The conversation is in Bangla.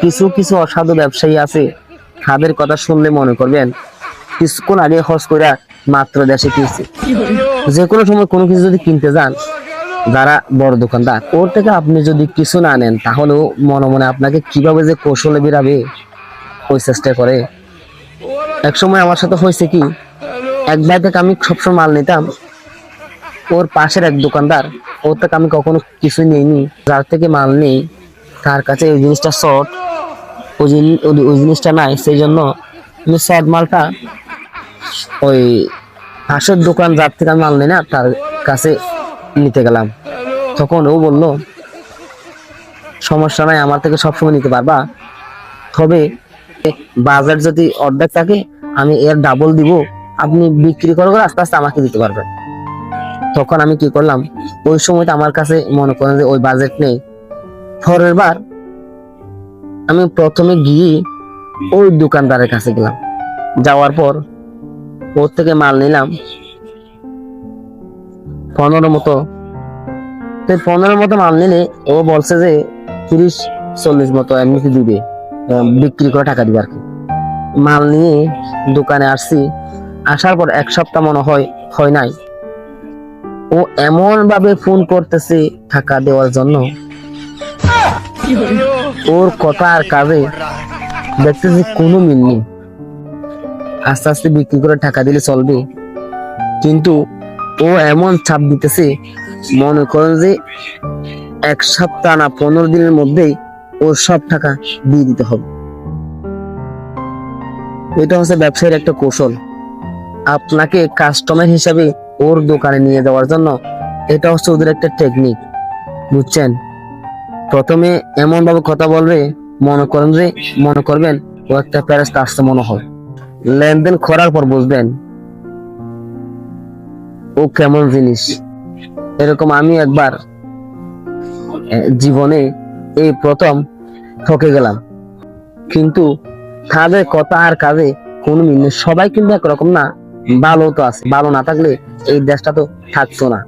কিছু কিছু অসাধু ব্যবসায়ী আছে। তাদের কথা শুনলে মনে করবেন, কিছুক্ষণ আগে খরচ করে মাত্র দেশে কিনছে যে কোনো সময় কোনো কিছু যদি কিনতে যান, যারা বড় দোকানদার, ওর থেকে আপনি যদি কিছু না নেন, তাহলেও মনে মনে আপনাকে কীভাবে যে কৌশলে বেরাবে, ওই চেষ্টা করে। এক সময় আমার সাথে হয়েছে কি, এক ভাই থেকে আমি সবসময় মাল নিতাম, ওর পাশের এক দোকানদার, ওর থেকে আমি কখনো কিছু নিইনি, যার থেকে মাল নেই, তার কাছে ওই জিনিসটা শর্ট ওই জিনিসটা নাই সেই জন্য আমি শর্ট মালটা ওই পাশের দোকান যার থেকে আমি মাল নেই না, তার কাছে নিতে গেলাম। তখন ও বলল, সমস্যা নাই, আমার থেকে সবসময় নিতে পারবা। তবে বাজার যদি অর্ধেক থাকে, আমি এর ডাবল দিব। আপনি বিক্রি করে আস্তে আস্তে আমাকে দিতে পারবেন। তখন আমি কি করলাম, ওই সময়টা আমার কাছে মনে করেন যে ওই বাজেট নেই। পরের বার আমি প্রথমে গিয়ে ওই দোকানদারের কাছে গেলাম। যাওয়ার পর ওর থেকে মাল নিলাম। পনেরো মতো। তো পনেরো মতো মাল নিলে ও বলছে যে তিরিশ, চল্লিশ মতো এমনিতে দিবে। বিক্রি করে টাকা দিবে আর কি। মাল নিয়ে দোকানে আসছি। আসার পর এক সপ্তাহ মনে হয় হয় নাই। ও এমন ভাবে ফোন করতেছে টাকা দেওয়ার জন্য ওর কথা আর কাজে দেখতেছি কোনো মিল নেই। আস্তে আস্তে বিক্রি করে টাকা দিলে চলবে। কিন্তু ও এমন চাপ দিতেছে, মনে করেন যে এক সপ্তাহ না পনেরো দিনের মধ্যেই ওর সব টাকা দিয়ে দিতে হবে। এটা হচ্ছে ব্যবসায়ীর একটা কৌশল। আপনাকে কাস্টমার হিসাবে ওর দোকানে নিয়ে যাওয়ার জন্য এটা হচ্ছে ওদের একটা টেকনিক বুঝছেন? প্রথমে এমন ভাবে কথা বলবে, মনে করেন যে, মনে করবেন, ও একটা প্যারেস আসতে মনে হয়। লেনদেন করার পর বুঝবেন, ও কেমন জিনিস। এরকম আমি একবার জীবনে এই প্রথম ঠকে গেলাম। কিন্তু কাজে কথা আর কাজে কোনো মিল সবাই কিন্তু একরকম না, ভালো তো আছে। ভালো না থাকলে এই দেশটা তো থাকতো না।